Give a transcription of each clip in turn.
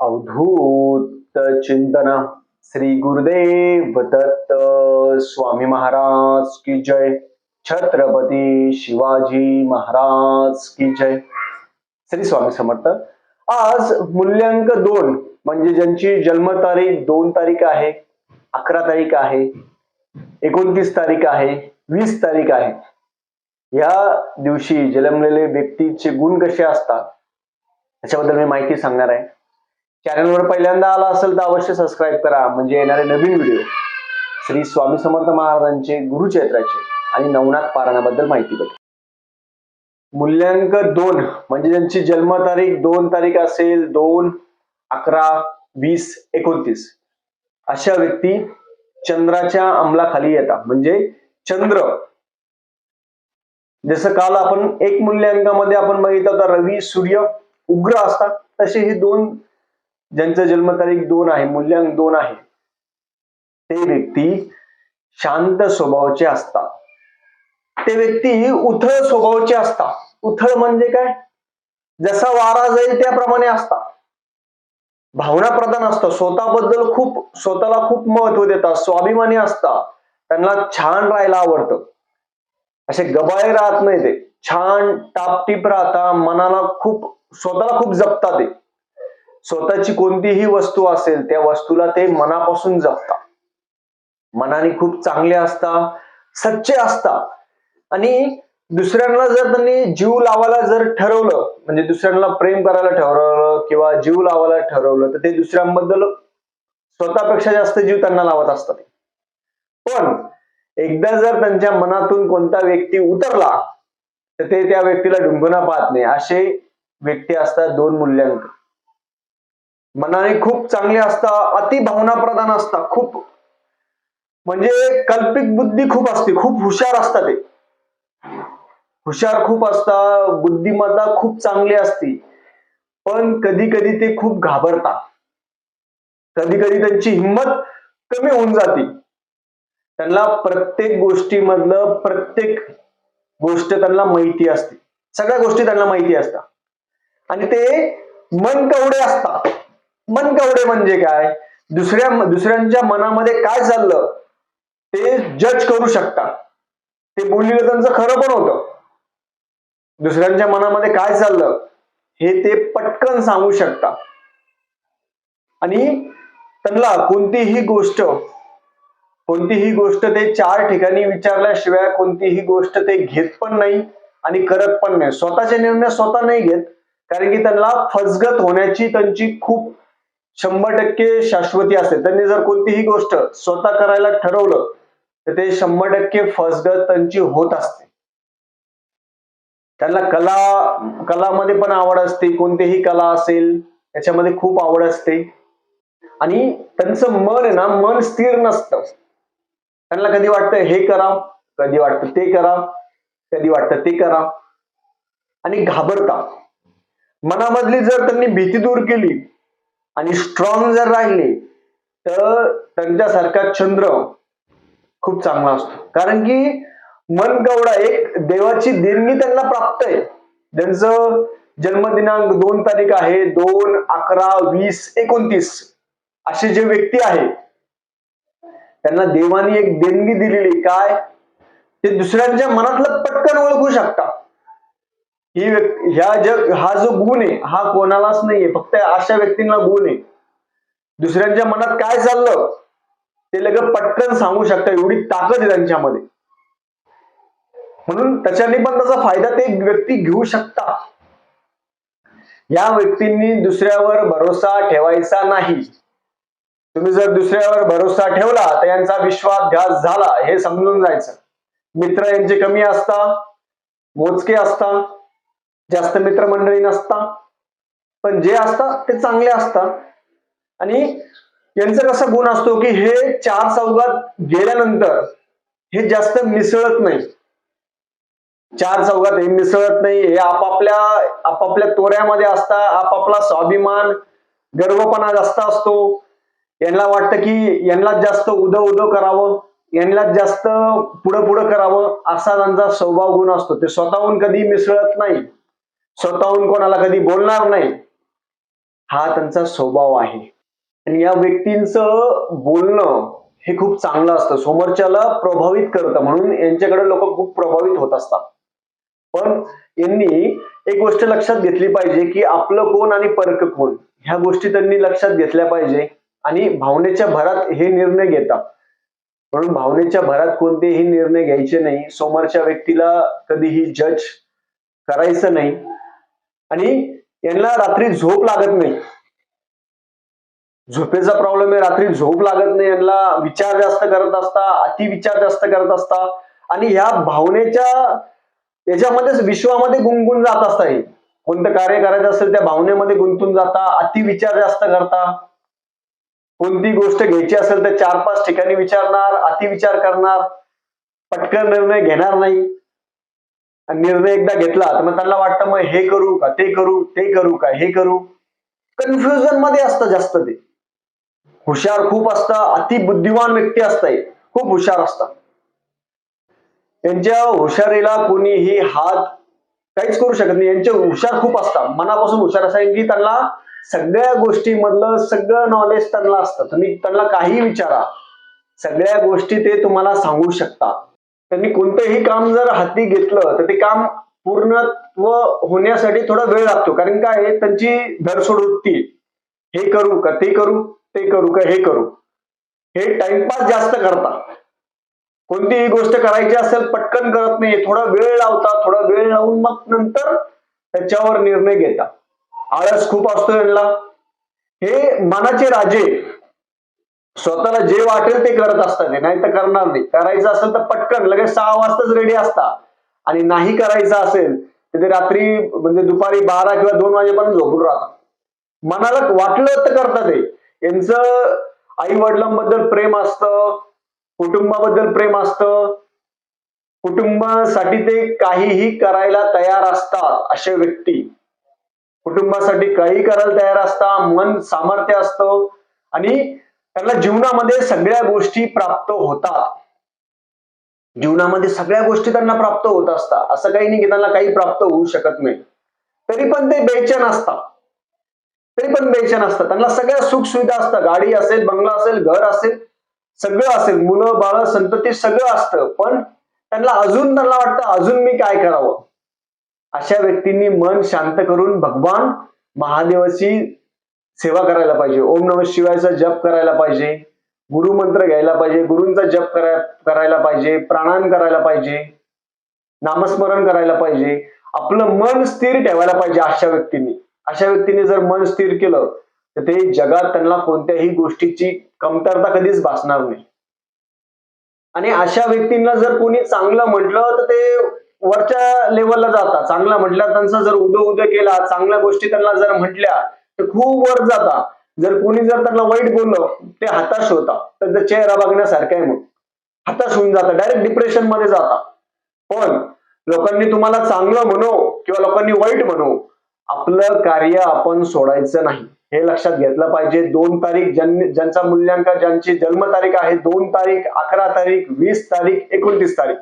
अवधूत चिंतन. श्री गुरुदेव दत्त स्वामी महाराज की जय. छत्रपती शिवाजी महाराज की जय. श्री स्वामी समर्थ. आज मूल्यांक दोन म्हणजे ज्यांची जन्मतारीख दोन तारीख आहे अकरा तारीख आहे एकोणतीस तारीख आहे वीस तारीख आहे. या दिवशी जन्मलेले व्यक्तीचे गुण कसे असतात? त्याच्याबद्दल मी माहिती सांगणार आहे. चॅनलवर पहिल्यांदा आला असेल तर अवश्य सबस्क्राईब करा. म्हणजे येणारे नवीन व्हिडिओ श्री स्वामी समर्थ महाराजांचे गुरुचैत्राचे आणि नवनाथ पारायणाबद्दल माहिती बघा मूल्यांक दोन म्हणजे ज्यांची जन्मतारीख दोन तारीख असेल दोन अकरा वीस एकोणतीस. अशा व्यक्ती चंद्राच्या अंमलाखाली येतात. म्हणजे चंद्र. जसं काल आपण एक मूल्यांकामध्ये आपण बघितलं तर रवी सूर्य उग्र असतात. तसे हे दोन ज्यांचं जन्मतारीख दोन आहे मूल्यांक दोन आहे ते व्यक्ती शांत स्वभावाचे असतात. ते व्यक्ती उथळ स्वभावाचे असतात. उथळ म्हणजे काय? जसा वारा जाईल त्याप्रमाणे असतात. भावना प्रधान असतं स्वतःबद्दल खूप स्वतःला खूप महत्त्व देतात. स्वाभिमानी असतात. त्यांना छान राहायला आवडतं. असे गबाळे राहत नाही ते. छान टापटीप राहता मनाला खूप स्वतःला खूप जपतात ते. स्वतःची कोणतीही वस्तू असेल त्या वस्तूला ते मनापासून जपतात मनाने खूप चांगले असतात सच्चे असतात आणि दुसऱ्यांना जर त्यांनी जीव लावायला जर ठरवलं म्हणजे दुसऱ्यांना प्रेम करायला ठरवलं किंवा जीव लावायला ठरवलं तर ते दुसऱ्यांबद्दल स्वतःपेक्षा जास्त जीव त्यांना लावत असतात. पण एकदा जर त्यांच्या मनातून कोणता व्यक्ती उतरला तर ते त्या व्यक्तीला डुंबना पाहत नाही. असे व्यक्ती असतात दोन मूल्यांक. मनाने खूप चांगले असतात अति भावना प्रधान असतात खूप. म्हणजे कल्पिक बुद्धी खूप असते खूप हुशार असतात ते. हुशार खूप असतात बुद्धिमत्ता खूप चांगली असते पण कधी कधी ते खूप घाबरतात. कधी कधी त्यांची हिंमत कमी होऊन जाते. त्यांना प्रत्येक गोष्टीमधलं प्रत्येक गोष्ट त्यांना माहिती असते. सगळ्या गोष्टी त्यांना माहिती असतात. आणि ते मन कवडे असतात. मन कवडे म्हणजे काय? दुसऱ्या दुसऱ्यांच्या मनामध्ये काय चाललं? ते जज करू शकता. ते बोललेलं त्यांचं खरं पण होतं. दुसऱ्यांच्या मनामध्ये काय चाललं? हे ते पटकन सांगू शकता. आणि त्यांना कोणतीही गोष्ट कोणतीही गोष्ट ते चार ठिकाणी विचारल्याशिवाय कोणतीही गोष्ट ते घेत पण नाही आणि करत पण नाही. स्वतःचे निर्णय स्वतः नाही घेत कारण की त्यांना फसगत होण्याची त्यांची खूप शंभर टक्के शाश्वती असेल. त्यांनी जर कोणतीही गोष्ट स्वतः करायला ठरवलं तर ते शंभर टक्के फसगत त्यांची होत असते. त्यांना कला कलामध्ये पण आवड असते. कोणतीही कला असेल त्याच्यामध्ये खूप आवड असते. आणि त्यांचं मन आहे ना मन स्थिर नसतं. त्यांना कधी वाटतं हे करा कधी वाटतं ते करा कधी वाटतं ते करा. आणि घाबरता. मनामधली जर त्यांनी भीती दूर केली आणि स्ट्रॉंग जर राहिले तर त्यांच्यासारखा चंद्र खूप चांगला असतो. कारण की मन गवडा एक देवाची देणगी त्यांना प्राप्त आहे त्यांचं जन्मदिनांक दोन तारीख आहे दोन अकरा वीस एकोणतीस असे जे व्यक्ती आहे त्यांना देवानी एक देणगी दिलेली काय? ते दुसऱ्यांच्या मनातलं पटकन ओळखू शकतात. ही ह्या जग हा जो गुण आहे हा कोणालाच नाहीये. फक्त अशा व्यक्तींना गुण आहे. दुसऱ्यांच्या मनात काय चाललं ते लगेच पटकन सांगू शकता. एवढी ताकद आहे त्यांच्यामध्ये. म्हणून त्याच्याने पण त्याचा फायदा ते व्यक्ती घेऊ शकता. या व्यक्तींनी दुसऱ्यावर भरोसा ठेवायचा नाही. तुम्ही जर दुसऱ्यावर भरोसा ठेवला तर यांचा विश्वासघात झाला हे समजून जायचं. मित्र यांचे कमी असता मोजके असता जास्त मित्रमंडळी नसता पण जे असतात ते चांगले असतात आणि यांचा कसा गुण असतो की हे चार चौघात गेल्यानंतर हे जास्त मिसळत नाही. चार चौघात हे मिसळत नाही हे आपापल्या आपापल्या तोऱ्यामध्ये असतात आपापला स्वाभिमान गर्वपणा जास्त असतो. यांना वाटतं की यांनाच जास्त उद उद करावं यांनाच जास्त पुढं पुढं करावं असा त्यांचा स्वभाव गुण असतो. ते स्वतःहून कधी मिसळत नाही. स्वतःहून कोणाला कधी बोलणार नाही. हा त्यांचा स्वभाव आहे. आणि या व्यक्तींचं बोलणं हे खूप चांगलं असतं. समोरच्याला प्रभावित करतं म्हणून यांच्याकडे लोक खूप प्रभावित होत असतात. पण यांनी एक गोष्ट लक्षात घेतली पाहिजे की आपलं कोण आणि परक कोण ह्या गोष्टी त्यांनी लक्षात घेतल्या पाहिजे आणि भावनेच्या भरात हे निर्णय घेतात. म्हणून भावनेच्या भरात कोणतेही निर्णय घ्यायचे नाही. समोरच्या व्यक्तीला कधीही जज करायचं नाही. आणि यांना रात्री झोप लागत नाही. झोपेचा प्रॉब्लेम आहे रात्री झोप लागत नाही यांना विचार जास्त करत असता अतिविचार जास्त करत असता. आणि ह्या भावनेच्या याच्यामध्येच विश्वामध्ये गुंगून जात असता हे. कोणतं कार्य करायचं असेल त्या भावनेमध्ये गुंतून जाता अतिविचार जास्त करता. कोणती गोष्ट घ्यायची असेल तर चार पाच ठिकाणी विचारणार अतिविचार करणार. पटकन निर्णय घेणार नाही. आणि निर्णय एकदा घेतला तर मग त्यांना वाटतं मग हे करू का ते करू ते करू का हे करू. कन्फ्युजनमध्ये असतं जास्त ते. हुशार खूप असतं अति बुद्धिमान व्यक्ती असतंय खूप हुशार असतात यांच्या हुशारीला कोणीही हात काहीच करू शकत नाही. यांचे हुशार खूप असतात. मनापासून हुशार असतात. की त्यांना सगळ्या गोष्टीमधलं सगळं नॉलेज त्यांना असतं. तुम्ही त्यांना काही विचारा. सगळ्या गोष्टी ते तुम्हाला सांगू शकतात त्यांनी कोणतंही काम जर हाती घेतलं तर ते काम पूर्णत्व होण्यासाठी थोडा वेळ लागतो. कारण काय आहे, त्यांची धरसोड वृत्ती हे करू का ते करू ते करू का हे करू. हे टाइमपास जास्त करता. कोणतीही गोष्ट करायची असेल पटकन करत नाही. थोडा वेळ लावता थोडा वेळ लावून मग नंतर त्याच्यावर निर्णय घेता. आळस खूप असतो यांना. हे मनाचे राजे. स्वतःला जे वाटेल ते करत असतात नाही तर करणार नाही. करायचं असेल तर पटकन लगेच सहा वाजताच रेडी असता आणि नाही करायचं असेल तर ते रात्री म्हणजे दुपारी बारा किंवा दोन वाजेपर्यंत झोपून राहतात. मनाला वाटलं तर करतात ते. यांचं आई वडिलांबद्दल प्रेम असतं कुटुंबाबद्दल प्रेम असतं. कुटुंबासाठी ते काहीही करायला तयार असतात असे व्यक्ती. कुटुंबासाठी काही करायला तयार असतात मन सामर्थ्य असतं. आणि त्यांना जीवनामध्ये सगळ्या गोष्टी प्राप्त होतात. जीवनामध्ये सगळ्या गोष्टी त्यांना प्राप्त होत असतात. असं काही नाही की त्यांना काही प्राप्त होऊ शकत नाही. तरी पण ते बेचैन असतात. तरी पण बेचैन असतात. त्यांना सगळ्या सुख सुविधा असतात. गाडी असेल बंगला असेल घर असेल सगळं असेल. मुलं बाळ संतती सगळं असतं. पण त्यांना अजून त्यांना वाटतं अजून मी काय करावं? अशा व्यक्तींनी मन शांत करून भगवान महादेवाची सेवा करायला पाहिजे. ओम नम शिवायचा जप करायला पाहिजे. गुरुमंत्र घ्यायला पाहिजे. गुरूंचा जप कराय करायला पाहिजे. प्राणायाम करायला पाहिजे. नामस्मरण करायला पाहिजे. आपलं मन स्थिर ठेवायला पाहिजे अशा व्यक्तींनी. अशा व्यक्तीने जर मन स्थिर केलं तर ते जगात त्यांना कोणत्याही गोष्टीची कमतरता कधीच भासणार नाही. आणि अशा व्यक्तींना जर कोणी चांगलं म्हटलं तर ते वरच्या लेवलला जातात. चांगलं म्हटलं त्यांचा जर उदो उदो केला चांगल्या गोष्टी त्यांना जर म्हटल्या खूप वर जाता. जर कोणी जर त्यांना वाईट बोललं ते हताश होता. त्यांचा चेहरा बघण्यासारखा आहे मग हताश होऊन जाता. डायरेक्ट डिप्रेशनमध्ये जाता. पण लोकांनी तुम्हाला चांगलं म्हणो किंवा लोकांनी वाईट म्हणो आपलं कार्य आपण सोडायचं नाही. हे लक्षात घेतलं पाहिजे. दोन तारीख ज्यांनी ज्यांचा मूल्यांकन ज्यांची जन्मतारीख आहे दोन तारीख अकरा तारीख वीस तारीख एकोणतीस तारीख.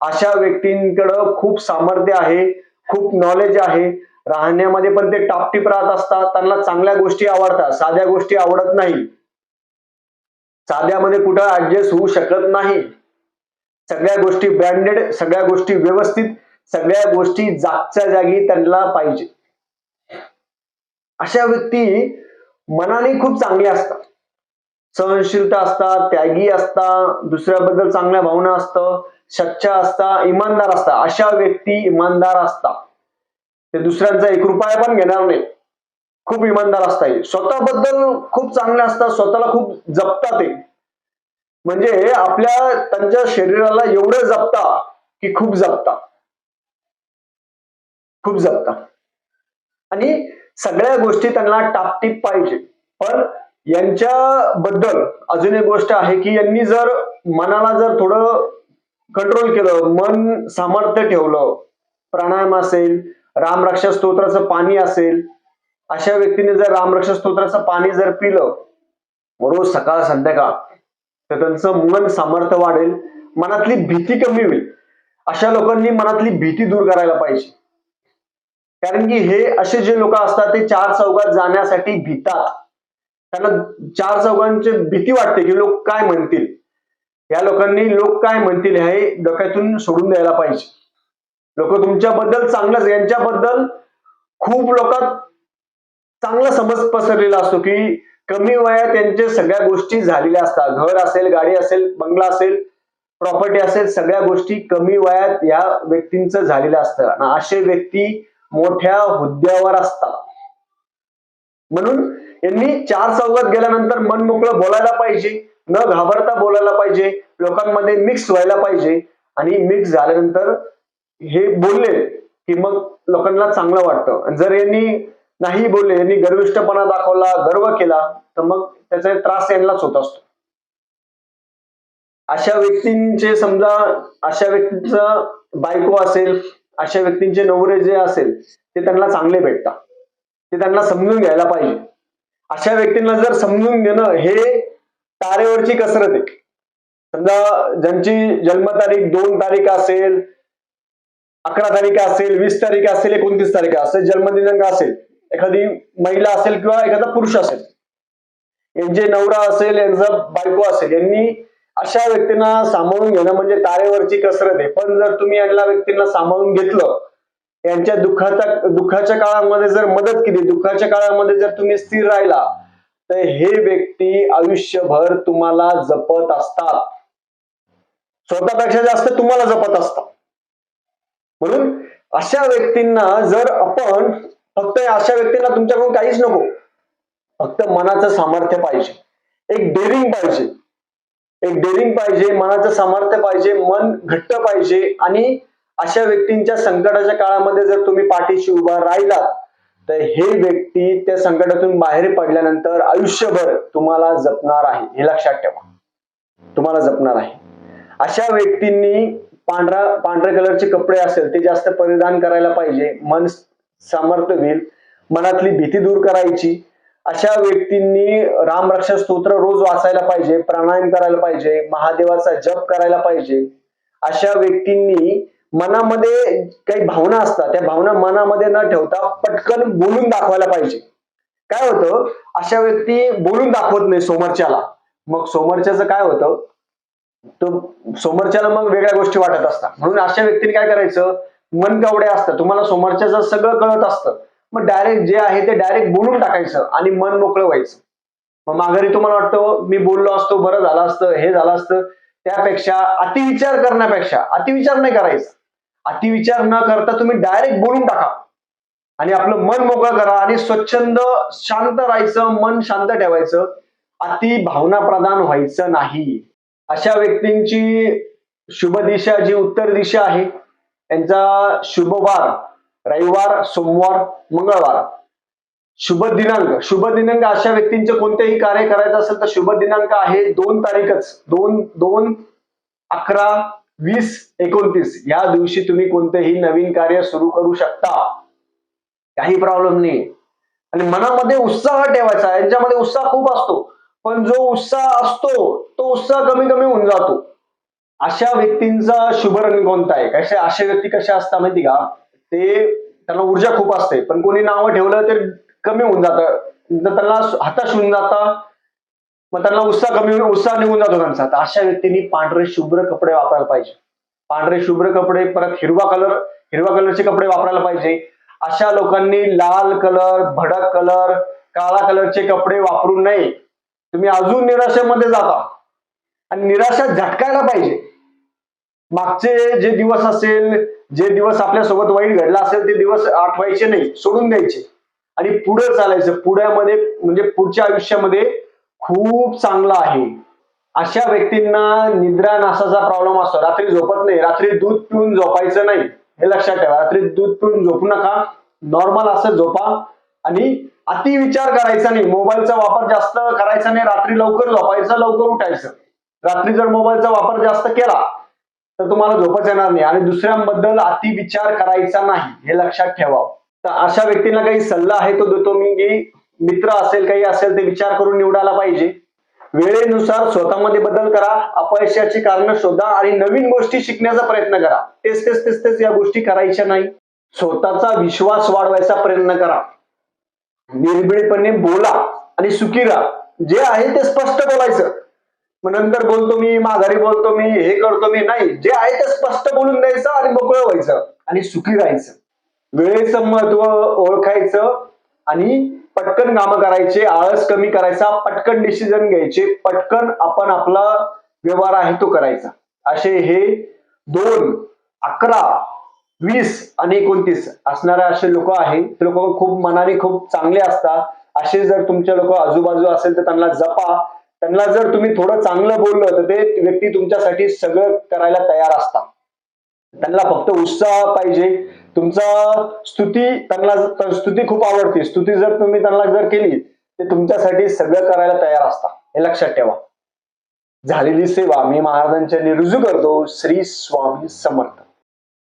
अशा व्यक्तींकडं खूप सामर्थ्य आहे खूप नॉलेज आहे. राहण्यामध्ये पण ते टापटीप राहत असतात. त्यांना चांगल्या गोष्टी आवडतात. साध्या गोष्टी आवडत नाही साध्यामध्ये कुठं ऍडजस्ट होऊ शकत नाही. सगळ्या गोष्टी ब्रँडेड सगळ्या गोष्टी व्यवस्थित सगळ्या गोष्टी जागच्या जागी त्यांना पाहिजे. अशा व्यक्ती मनाने खूप चांगल्या असतात. सहनशीलता असतात त्यागी असतात दुसऱ्याबद्दल चांगल्या भावना असतं सच्चा असता इमानदार असता अशा व्यक्ती इमानदार असतात. ते दुसऱ्यांचा एक रुपया पण घेणार नाही. खूप इमानदार असता येईल स्वतःबद्दल खूप चांगले असतात स्वतःला खूप जपतात ते. म्हणजे आपल्या त्यांच्या शरीराला एवढं जपता की खूप जपता. खूप जपता. आणि सगळ्या गोष्टी त्यांना टापटीप पाहिजे. पण यांच्याबद्दल अजून एक गोष्ट आहे की यांनी जर मनाला जर थोडं कंट्रोल केलं मन सामर्थ्य ठेवलं प्राणायाम असेल रामरक्षा स्तोत्राचं पाणी असेल अशा व्यक्तीने जर रामरक्षा स्तोत्राचं पाणी जर पिलं रोज सकाळ संध्याकाळ तर त्यांचं मन सामर्थ्य वाढेल मनातली भीती कमी होईल. अशा लोकांनी मनातली भीती दूर करायला पाहिजे. कारण की हे असे जे लोक असतात ते चार चौघात जाण्यासाठी भीतात. त्यांना चार चौघांची भीती वाटते की लोक काय म्हणतील? या लोकांनी लोक काय म्हणतील हे डोक्यातून सोडून द्यायला पाहिजे. लोक तुमच्याबद्दल चांगलंच यांच्याबद्दल खूप लोकात चांगला समज पसरलेला असतो की कमी वयात त्यांच्या सगळ्या गोष्टी झालेल्या असतात. घर असेल गाडी असेल बंगला असेल प्रॉपर्टी असेल सगळ्या गोष्टी कमी वयात या व्यक्तींचं झालेलं असतं आणि असे व्यक्ती मोठ्या हुद्द्यावर असतात. म्हणून यांनी चार चौघात गेल्यानंतर मन मोकळं बोलायला पाहिजे न घाबरता बोलायला पाहिजे लोकांमध्ये मिक्स व्हायला पाहिजे. आणि मिक्स झाल्यानंतर हे बोलले की मग लोकांना चांगलं वाटतं. जर यांनी नाही बोलले यांनी गर्विष्ठपणा दाखवला गर्व केला तर मग त्याचा त्रास यांनाच होत असतो. अशा व्यक्तींचे समजा अशा व्यक्तीचं बायको असेल अशा व्यक्तींचे नवरे जे असेल ते त्यांना चांगले भेटतात. ते त्यांना समजून घ्यायला पाहिजे. अशा व्यक्तींना जर समजून घेणं हे तारेवरची कसरत आहे. समजा ज्यांची जन्मतारीख दोन तारीख असेल अकरा तारीख असेल वीस तारीख असेल एकोणतीस तारीख असेल जन्मदिनांक असेल एखादी महिला असेल किंवा एखादा पुरुष असेल. यांचे नवरा असेल यांचा बायको असेल यांनी अशा व्यक्तींना सांभाळून घेणं म्हणजे तारेवरची कसरत आहे. पण जर तुम्ही यांना व्यक्तींना सांभाळून घेतलं यांच्या दुःखाच्या दुःखाच्या काळामध्ये जर मदत केली दुःखाच्या काळामध्ये जर तुम्ही स्थिर राहिला तर हे व्यक्ती आयुष्यभर तुम्हाला जपत असतात. स्वतःपेक्षा जास्त तुम्हाला जपत असतात. म्हणून अशा व्यक्तींना जर आपण फक्त अशा व्यक्तींना तुमच्याकडून काहीच नको फक्त मनाचं सामर्थ्य पाहिजे. एक डेअरिंग पाहिजे. एक डेअरिंग पाहिजे मनाचं सामर्थ्य पाहिजे मन घट्ट पाहिजे. आणि अशा व्यक्तींच्या संकटाच्या काळामध्ये जर तुम्ही पाठीशी उभा राहिलात तर हे व्यक्ती त्या संकटातून बाहेर पडल्यानंतर आयुष्यभर तुम्हाला जपणार आहे. हे लक्षात ठेवा. तुम्हाला जपणार आहे. अशा व्यक्तींनी पांढरा पांढऱ्या कलरचे कपडे असेल ते जास्त परिधान करायला पाहिजे. मन सामर्थ्य होईल. मनातली भीती दूर करायची. अशा व्यक्तींनी रामरक्षा स्तोत्र रोज वाचायला पाहिजे प्राणायाम करायला पाहिजे महादेवाचा जप करायला पाहिजे. अशा व्यक्तींनी मनामध्ये काही भावना असतात त्या भावना मनामध्ये न ठेवता पटकन बोलून दाखवायला पाहिजे. काय होतं? अशा व्यक्ती बोलून दाखवत नाही समोरच्याला. मग समोरच्याचं काय होतं? तो समोरच्याला मग वेगळ्या गोष्टी वाटत असतात. म्हणून अशा व्यक्तीने काय करायचं? मन कवडे असतं. तुम्हाला समोरच्याचं सगळं कळत असतं. मग डायरेक्ट जे आहे ते डायरेक्ट बोलून टाकायचं आणि मन मोकळं व्हायचं. मग माघारी तुम्हाला वाटतं मी बोललो असतो बरं झालं असतं हे झालं असतं. त्यापेक्षा अतिविचार करण्यापेक्षा अतिविचार नाही करायचा. अतिविचार न करता तुम्ही डायरेक्ट बोलून टाका. आणि आपलं मन मोकळं करा आणि स्वच्छंद शांत राहायचं मन शांत ठेवायचं. अति भावना प्रधान व्हायचं नाही. अशा व्यक्तींची शुभ दिशा जी उत्तर दिशा आहे त्यांचा शुभ वार रविवार सोमवार मंगळवार. शुभ दिनांक. शुभ दिनांक अशा व्यक्तींचे कोणतेही कार्य करायचं असेल तर शुभ दिनांक आहे दोन तारीखच. दोन दोन अकरा वीस एकोणतीस. या दिवशी तुम्ही कोणतेही नवीन कार्य सुरू करू शकता. काही प्रॉब्लेम नाही आणि मनामध्ये उत्साह ठेवायचा यांच्यामध्ये उत्साह खूप असतो. पण जो उत्साह असतो तो उत्साह कमी कमी होऊन जातो. अशा व्यक्तींचा शुभ रंग कोणता आहे? कशा अशा व्यक्ती कशा असतात माहिती का? ते त्यांना ऊर्जा खूप असते. पण कोणी नावं ठेवलं तर कमी होऊन जातं. त्यांना हताश होऊन जातं. मग त्यांना उत्साह कमी उत्साह निघून जातो त्यांचा. तर अशा व्यक्तींनी पांढरे शुभ्र कपडे वापरायला पाहिजे. पांढरे शुभ्र कपडे परत हिरवा कलर हिरवा कलरचे कपडे वापरायला पाहिजे. अशा लोकांनी लाल कलर भडक कलर काळा कलरचे कपडे वापरू नये. तुम्ही अजून निराशेमध्ये जाता. आणि निराशा झटकायला पाहिजे. मागचे जे दिवस असेल जे दिवस आपल्यासोबत वाईट घडला असेल ते दिवस आठवायचे नाही सोडून द्यायचे. आणि पुढे चालायचं. पुढ्यामध्ये म्हणजे पुढच्या आयुष्यामध्ये खूप चांगलं आहे. अशा व्यक्तींना निद्रा नासाचा प्रॉब्लेम असतो. रात्री झोपत नाही. रात्री दूध पिऊन झोपायचं नाही. हे लक्षात ठेवा. रात्री दूध पिऊन झोपू नका. नॉर्मल असं झोपा. आणि अति विचार करायचा नाही. मोबाईलचा वापर जास्त करायचा नाही. रात्री लवकर झोपायचं लवकर उठायचं. रात्री जर मोबाईलचा वापर जास्त केला तर तुम्हाला झोपच येणार नाही. आणि दुसऱ्यांबद्दल अति विचार करायचा नाही हे लक्षात ठेवावं. तर अशा व्यक्तींना काही सल्ला आहे तो देतो मी की मित्र असेल काही असेल ते विचार करून निवडायला पाहिजे. वेळेनुसार स्वतःमध्ये बदल करा अपयशाची कारण शोधा आणि नवीन गोष्टी शिकण्याचा प्रयत्न करा. तेच तेच तेच तेच या गोष्टी करायच्या नाही. स्वतःचा विश्वास वाढवायचा प्रयत्न करा. निर्भीडपणे बोला आणि सुखी राहा. जे आहे ते स्पष्ट बोलायचं. मग नंतर बोलतो मी माघारी बोलतो मी हे करतो मी नाही. जे आहे ते स्पष्ट बोलून द्यायचं आणि मोकळं व्हायचं आणि सुखी राहायचं. वेळेचं महत्त्व ओळखायचं आणि पटकन कामं करायचे आळस कमी करायचा पटकन डिसिजन घ्यायचे पटकन आपण आपला व्यवहार आहे तो करायचा. असे हे दोन अकरा वीस आणि एकोणतीस असणारे असे लोक आहे ते लोक खूप मनाने खूप चांगले असतात. असे जर तुमचे लोक आजूबाजू असेल तर त्यांना जपा. त्यांना जर तुम्ही थोडं चांगलं बोललं तर ते व्यक्ती तुमच्यासाठी सगळं करायला तयार असतात. त्यांना फक्त उत्साह पाहिजे. तुमचा स्तुती त्यांना स्तुती खूप आवडते. स्तुती जर तुम्ही त्यांना जर केली ते तुमच्यासाठी सगळं करायला तयार असतात. हे लक्षात ठेवा. झालेली सेवा मी महाराजांच्या रुजू करतो. श्री स्वामी समर्थ.